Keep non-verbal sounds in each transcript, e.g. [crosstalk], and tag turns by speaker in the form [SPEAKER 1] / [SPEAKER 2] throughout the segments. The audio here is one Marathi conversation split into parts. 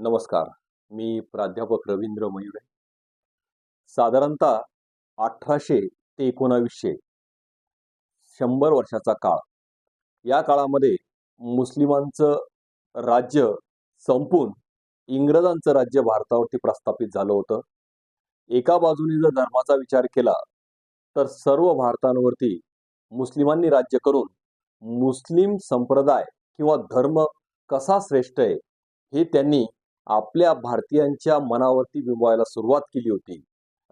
[SPEAKER 1] नमस्कार. मी प्राध्यापक रवींद्र मयुरे. साधारणतः अठराशे ते एकोणावीसशे शंभर वर्षाचा काळ. या काळामध्ये मुस्लिमांचं राज्य संपून इंग्रजांचं राज्य भारतावरती प्रस्थापित झालं होतं. एका बाजूने जर धर्माचा विचार केला तर सर्व भारतांवरती मुस्लिमांनी राज्य करून मुस्लिम संप्रदाय किंवा धर्म कसा श्रेष्ठ आहे हे त्यांनी आपल्या भारतीयांच्या मनावरती बिंबवायला सुरुवात केली होती.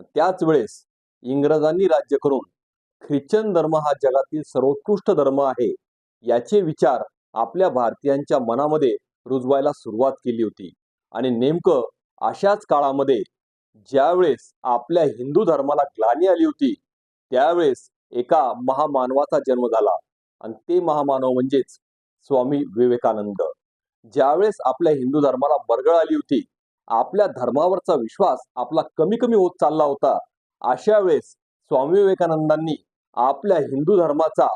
[SPEAKER 1] त्याच वेळेस इंग्रजांनी राज्य करून ख्रिश्चन धर्म हा जगातील सर्वोत्कृष्ट धर्म आहे याचे विचार आपल्या भारतीयांच्या मनामध्ये रुजवायला सुरुवात केली होती. आणि नेमकं अशाच काळामध्ये ज्यावेळेस आपल्या हिंदू धर्माला ग्लानी आली होती त्यावेळेस एका महामानवाचा जन्म झाला. आणि ते महामानव म्हणजेच स्वामी विवेकानंद. ज्यावेळेस आपल्या हिंदू धर्माला बरगळ आली होती आपल्या धर्मावरचा विश्वास आपला कमी कमी होत चालला होता. अशा वेळेस स्वामी विवेकानंदांनी आपल्या हिंदू धर्माचा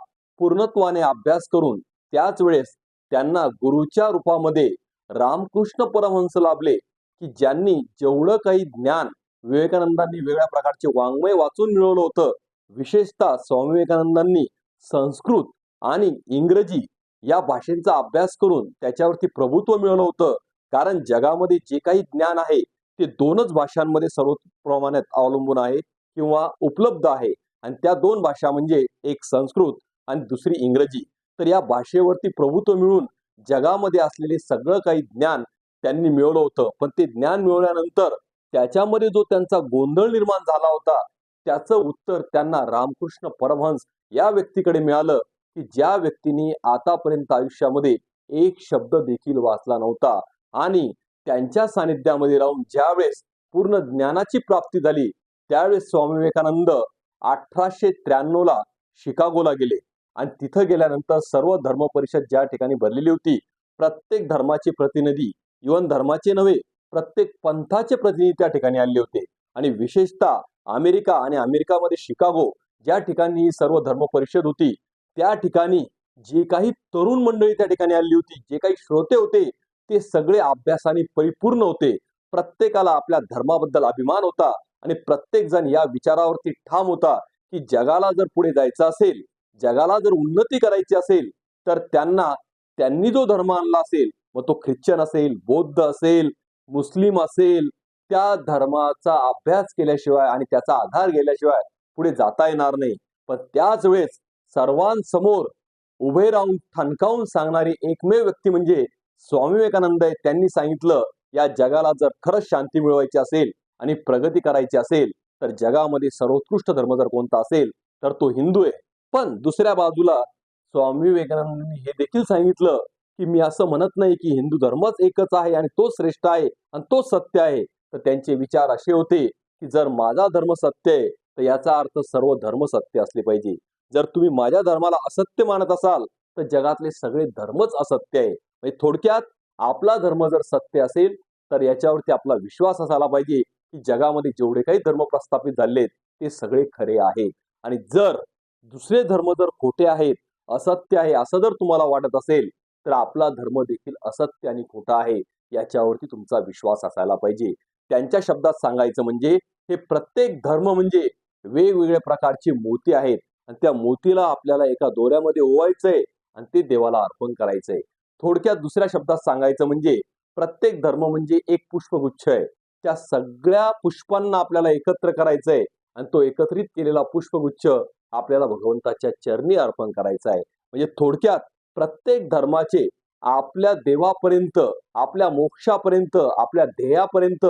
[SPEAKER 1] पूर्णत्वाने अभ्यास करून त्याच वेळेस त्यांना गुरुच्या रूपामध्ये रामकृष्ण परमहंस लाभले की ज्यांनी जेवढं काही ज्ञान विवेकानंदांनी वेगळ्या प्रकारचे वाङ्मय वाचून मिळवलं होतं विशेषतः स्वामी विवेकानंदांनी संस्कृत आणि इंग्रजी या भाषेंचा अभ्यास करून त्याच्यावरती प्रभुत्व मिळवलं होतं. कारण जगामध्ये जे काही ज्ञान आहे ते दोनच भाषांमध्ये सर्व प्रमाणात अवलंबून आहे किंवा उपलब्ध आहे. आणि त्या दोन भाषा म्हणजे एक संस्कृत आणि दुसरी इंग्रजी. तर या भाषेवरती प्रभुत्व मिळून जगामध्ये असलेले सगळं काही ज्ञान त्यांनी मिळवलं होतं. पण ते ज्ञान मिळवल्यानंतर त्याच्यामध्ये जो त्यांचा गोंधळ निर्माण झाला होता त्याचं उत्तर त्यांना रामकृष्ण परमहंस या व्यक्तीकडे मिळालं. की ज्या व्यक्तीने आतापर्यंत आयुष्यामध्ये एक शब्द देखील वाचला नव्हता आणि त्यांच्या सानिध्यामध्ये राहून ज्यावेळेस पूर्ण ज्ञानाची प्राप्ती झाली त्यावेळेस स्वामी विवेकानंद अठराशे त्र्याण्णव ला शिकागोला गेले. आणि तिथं गेल्यानंतर सर्व धर्म परिषद ज्या ठिकाणी भरलेली होती प्रत्येक धर्माचे प्रतिनिधी इवन धर्माचे नव्हे प्रत्येक पंथाचे प्रतिनिधी त्या ठिकाणी आले होते. आणि विशेषतः अमेरिका आणि अमेरिकामध्ये शिकागो ज्या ठिकाणी ही सर्व धर्म परिषद होती त्या ठिकाणी जे काही तरुण मंडळी त्या ठिकाणी आली होती जे काही श्रोते होते ते सगळे अभ्यासाने परिपूर्ण होते. प्रत्येकाला आपल्या धर्माबद्दल अभिमान होता आणि प्रत्येक जण या विचारावरती ठाम होता की जगाला जर पुढे जायचं असेल जगाला जर उन्नती करायची असेल तर त्यांना त्यांनी जो धर्म आणला असेल मग तो ख्रिश्चन असेल बौद्ध असेल मुस्लिम असेल त्या धर्माचा अभ्यास केल्याशिवाय आणि त्याचा आधार गेल्याशिवाय पुढे जाता येणार नाही. पण त्याच वेळेस सर्वांसमोर उभे राहून ठणकावून सांगणारी एकमेव व्यक्ती म्हणजे स्वामी विवेकानंद आहे त्यांनी सांगितलं या जगाला जर खरंच शांती मिळवायची असेल आणि प्रगती करायची असेल तर जगामध्ये सर्वोत्कृष्ट धर्म जर कोणता असेल तर तो हिंदू आहे. पण दुसऱ्या बाजूला स्वामी विवेकानंदांनी हे देखील सांगितलं की मी असं म्हणत नाही की हिंदू धर्मच एकच आहे आणि तो श्रेष्ठ आहे आणि तो सत्य आहे. तर त्यांचे विचार असे होते की जर माझा धर्म सत्य आहे तर याचा अर्थ सर्व धर्म सत्य असले पाहिजे. जर तुम्ही माझ्या धर्माला असत्य मानत असाल तर जगातले सगळे धर्मच असत्य आहे. म्हणजे थोडक्यात आपला धर्म जर सत्य असेल तर याच्यावरती आपला विश्वास असायला पाहिजे की जगामध्ये जेवढे काही धर्म प्रस्थापित झालेत ते सगळे खरे आहेत. आणि जर दुसरे धर्म जर खोटे आहेत असत्य आहे असं जर तुम्हाला वाटत असेल तर आपला धर्म देखील असत्य आणि खोटा आहे याच्यावरती तुमचा विश्वास असायला पाहिजे. त्यांच्या शब्दात सांगायचं म्हणजे हे प्रत्येक धर्म म्हणजे वेगवेगळ्या प्रकारचे मोती आहेत. आणि त्या मोतीला आपल्याला एका दोऱ्यामध्ये ओवायचंय आणि ते देवाला अर्पण करायचंय. थोडक्यात दुसऱ्या शब्दात सांगायचं म्हणजे प्रत्येक धर्म म्हणजे एक पुष्पगुच्छ आहे. त्या सगळ्या पुष्पांना आपल्याला एकत्र करायचंय आणि तो एकत्रित केलेला पुष्पगुच्छ आपल्याला भगवंताच्या चरणी अर्पण करायचा आहे. म्हणजे थोडक्यात प्रत्येक धर्माचे आपल्या देवापर्यंत आपल्या मोक्षापर्यंत आपल्या ध्येयापर्यंत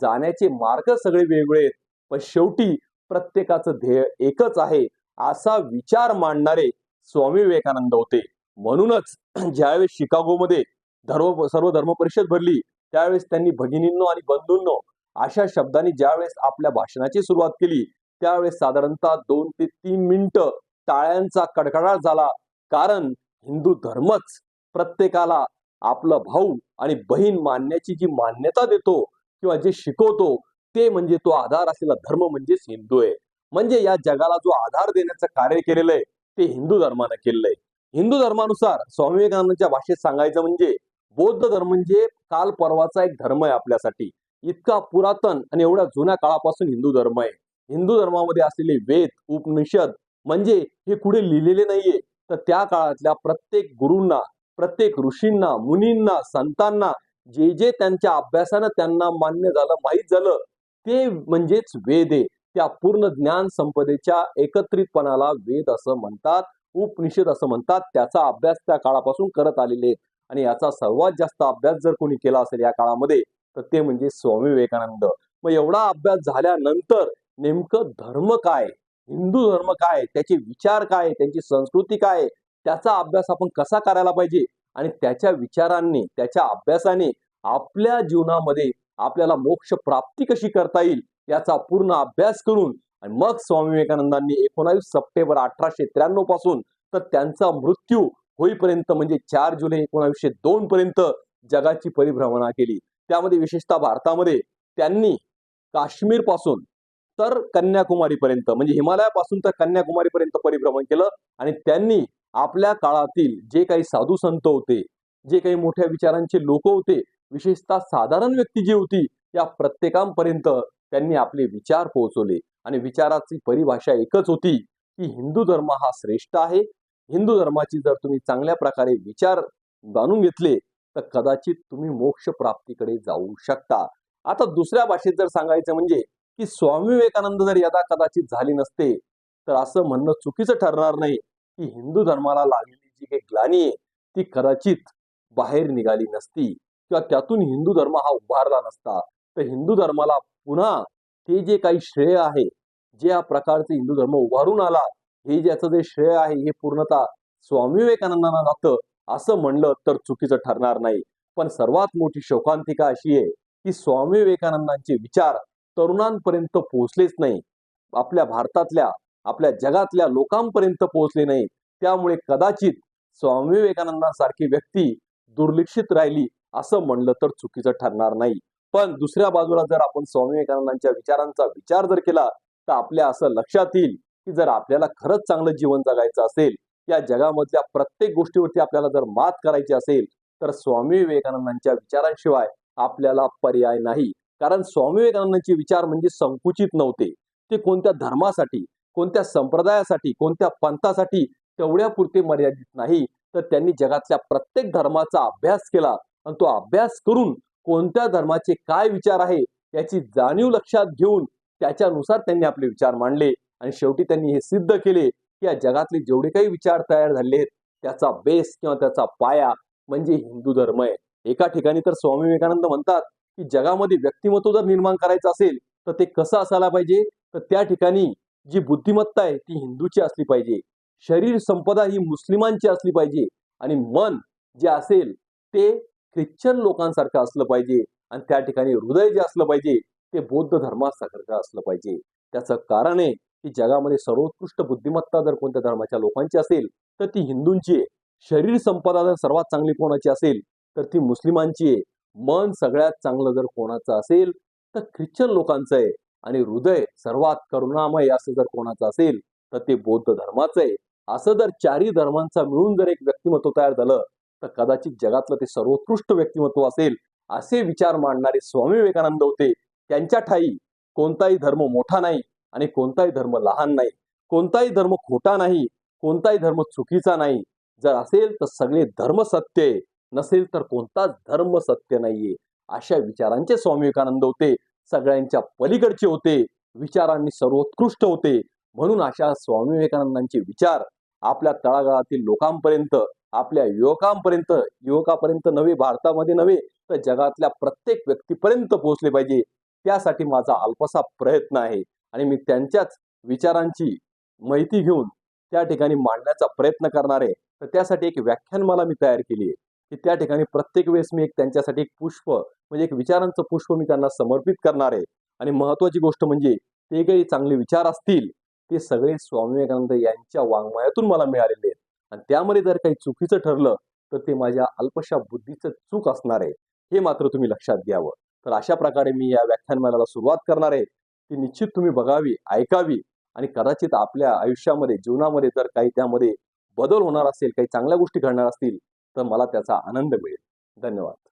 [SPEAKER 1] जाण्याचे मार्ग सगळे वेगवेगळे आहेत. पण शेवटी प्रत्येकाचं ध्येय एकच आहे. असा विचार मांडणारे स्वामी विवेकानंद होते. म्हणूनच [clears throat] ज्यावेळेस शिकागोमध्ये धर्म सर्व धर्म परिषद भरली त्यावेळेस त्यांनी भगिनींनो आणि बंधूंनो अशा शब्दांनी ज्यावेळेस आपल्या भाषणाची सुरुवात केली त्यावेळेस साधारणतः दोन ते तीन मिनिटं टाळ्यांचा कडकडाट झाला. कारण हिंदू धर्मच प्रत्येकाला आपलं भाऊ आणि बहीण मानण्याची जी मान्यता देतो किंवा जे शिकवतो ते म्हणजे तो आधार असलेला धर्म म्हणजेच हिंदू आहे. म्हणजे या जगाला जो आधार देण्याचं कार्य केलेलं आहे ते हिंदू धर्मानं केलेलं आहे. हिंदू धर्मानुसार स्वामी विवेकानंदांच्या भाषेत सांगायचं म्हणजे बौद्ध धर्म म्हणजे काल परवाचा एक धर्म आहे आपल्यासाठी. इतका पुरातन आणि एवढ्या जुन्या काळापासून हिंदू धर्म आहे. हिंदू धर्मामध्ये असलेले वेद उपनिषद म्हणजे हे कुठे लिहिलेले नाहीये. तर त्या काळातल्या प्रत्येक गुरूंना प्रत्येक ऋषींना मुनींना संतांना जे जे त्यांच्या अभ्यासानं त्यांना मान्य झालं माहीत झालं ते म्हणजेच वेद आहे. त्या पूर्ण ज्ञान संपदेच्या एकत्रितपणाला वेद असं म्हणतात उपनिषद असं म्हणतात त्याचा अभ्यास त्या काळापासून करत आलेले आणि याचा सर्वात जास्त अभ्यास जर कोणी केला असेल या काळामध्ये तर ते म्हणजे स्वामी विवेकानंद. मग एवढा अभ्यास झाल्यानंतर नेमकं धर्म काय? हिंदू धर्म काय? त्याचे विचार काय? त्यांची संस्कृती काय? त्याचा अभ्यास आपण कसा करायला पाहिजे? आणि त्याच्या विचारांनी त्याच्या अभ्यासाने आपल्या जीवनामध्ये आपल्याला मोक्ष प्राप्ती कशी करता येईल? याचा पूर्ण अभ्यास करून आणि मग स्वामी विवेकानंदांनी एकोणावीस सप्टेंबर अठराशे त्र्याण्णवपासून तर त्यांचा मृत्यू होईपर्यंत म्हणजे चार जुलै एकोणावीसशे दोन पर्यंत जगाची परिभ्रमणा केली. त्यामध्ये विशेषतः भारतामध्ये त्यांनी काश्मीरपासून तर कन्याकुमारीपर्यंत म्हणजे हिमालयापासून तर कन्याकुमारीपर्यंत परिभ्रमण केलं आणि त्यांनी आपल्या काळातील जे काही साधू संत होते जे काही मोठ्या विचारांचे लोक होते विशेषतः साधारण व्यक्ती जी होती या प्रत्येकांपर्यंत त्यांनी आपले विचार पोहोचवले. आणि विचाराची परिभाषा एकच होती की हिंदू धर्म हा श्रेष्ठ आहे. हिंदू धर्माची जर तुम्ही चांगल्या प्रकारे विचार जाणून घेतले तर कदाचित तुम्ही मोक्ष प्राप्तीकडे जाऊ शकता. आता दुसऱ्या भाषेत जर सांगायचं म्हणजे की स्वामी विवेकानंद जर यदा कदाचित झाली नसते तर असं म्हणणं चुकीचं ठरणार नाही की हिंदू धर्माला लागलेली जी काही ग्लानी आहे ती कदाचित बाहेर निघाली नसती किंवा त्यातून हिंदू धर्म हा उभारला नसता. तर हिंदू धर्माला पुन्हा ते जे काही श्रेय आहे जे या प्रकारचे हिंदू धर्म उभारून आला हे ज्याचं जे श्रेय आहे हे पूर्णतः स्वामी विवेकानंदांना जातं असं म्हणलं तर चुकीचं ठरणार नाही. पण सर्वात मोठी शोकांतिका अशी आहे की स्वामी विवेकानंदांचे विचार तरुणांपर्यंत पोहोचलेच नाही. आपल्या भारतातल्या आपल्या जगातल्या लोकांपर्यंत पोहोचले नाही. त्यामुळे कदाचित स्वामी विवेकानंदांसारखी व्यक्ती दुर्लक्षित राहिली असं म्हणलं तर चुकीचं ठरणार नाही. पण दुसऱ्या बाजूला जर आपण स्वामी विवेकानंदांच्या विचारांचा विचार जर केला तर आपल्या असं लक्षात येईल की जर आपल्याला खरंच चांगलं जीवन जगायचं असेल या जगामधल्या प्रत्येक गोष्टीवरती आपल्याला जर मात करायची असेल तर स्वामी विवेकानंदांच्या विचारांशिवाय आपल्याला पर्याय नाही. कारण स्वामी विवेकानंदांचे विचार म्हणजे संकुचित नव्हते. ते कोणत्या धर्मासाठी कोणत्या संप्रदायासाठी कोणत्या पंथासाठी तेवढ्या पुरते मर्यादित नाही. तर त्यांनी जगातल्या प्रत्येक धर्माचा अभ्यास केला आणि तो अभ्यास करून कोणत्या धर्माचे काय विचार आहे याची जाणीव लक्षात घेऊन त्याच्यानुसार त्यांनी आपले विचार मांडले. आणि शेवटी त्यांनी हे सिद्ध केले की या जगातले जेवढे काही विचार तयार झाले आहेत त्याचा बेस किंवा त्याचा पाया म्हणजे हिंदू धर्म आहे. एका ठिकाणी तर स्वामी विवेकानंद म्हणतात की जगामध्ये व्यक्तिमत्व जर निर्माण करायचं असेल तर ते कसं असायला पाहिजे? तर त्या ठिकाणी जी बुद्धिमत्ता आहे ती हिंदूची असली पाहिजे. शरीर संपदा ही मुस्लिमांची असली पाहिजे. आणि मन जे असेल ते ख्रिश्चन लोकांसारखं असलं पाहिजे आणि त्या ठिकाणी हृदय जे असलं पाहिजे ते बौद्ध धर्मासारखं असलं पाहिजे. त्याचं कारण आहे की जगामध्ये सर्वोत्कृष्ट बुद्धिमत्ता जर कोणत्या धर्माच्या लोकांची असेल तर ती हिंदूंची आहे. शरीर संपदा जर सर्वात चांगली कोणाची असेल तर ती मुस्लिमांची आहे. मन सगळ्यात चांगलं जर कोणाचं असेल तर ख्रिश्चन लोकांचं आहे. आणि हृदय सर्वात करुणामय असं जर कोणाचं असेल तर ते बौद्ध धर्माचं आहे. असं जर चारही धर्मांचा मिळून जर एक व्यक्तिमत्व तयार झालं तर कदाचित जगातलं ते सर्वोत्कृष्ट व्यक्तिमत्व असेल असे विचार मांडणारे स्वामी विवेकानंद होते. त्यांच्या ठाई कोणताही धर्म मोठा नाही आणि कोणताही धर्म लहान नाही. कोणताही धर्म खोटा नाही कोणताही धर्म चुकीचा नाही. जर असेल तर सगळे धर्म सत्य आहे. नसेल तर कोणताच धर्म सत्य नाहीये. अशा विचारांचे स्वामी विवेकानंद होते. सगळ्यांच्या पलीकडचे होते. विचारांनी सर्वोत्कृष्ट होते. म्हणून अशा स्वामी विवेकानंदांचे विचार आपल्या तळागाळातील लोकांपर्यंत आपल्या युवकांपर्यंत युवकापर्यंत नव्हे भारतामध्ये नव्हे तर जगातल्या प्रत्येक व्यक्तीपर्यंत पोहोचले पाहिजे. त्यासाठी माझा अल्पसा प्रयत्न आहे. आणि मी त्यांच्याच विचारांची माहिती घेऊन त्या ठिकाणी मांडण्याचा प्रयत्न करणार आहे. तर त्यासाठी एक व्याख्यानमाला मी तयार केली आहे. की त्या ठिकाणी प्रत्येक वेळेस मी एक त्यांच्यासाठी एक पुष्प म्हणजे एक विचारांचं पुष्प मी त्यांना समर्पित करणार आहे. आणि महत्वाची गोष्ट म्हणजे ते काही चांगले विचार असतील ते सगळे स्वामी विवेकानंद यांच्या वाङ्मयातून मला मिळालेले आहेत. आणि त्यामध्ये जर काही चुकीचं ठरलं तर ते माझ्या अल्पशा बुद्धीचं चूक असणार आहे. हे मात्र तुम्ही लक्षात घ्यावं. तर अशा प्रकारे मी या व्याख्यानमाला सुरुवात करणार आहे. ती निश्चित तुम्ही बघावी ऐकावी आणि कदाचित आपल्या आयुष्यामध्ये जीवनामध्ये जर काही त्यामध्ये बदल होणार असेल काही चांगल्या गोष्टी घडणार असतील तर मला त्याचा आनंद मिळेल. धन्यवाद.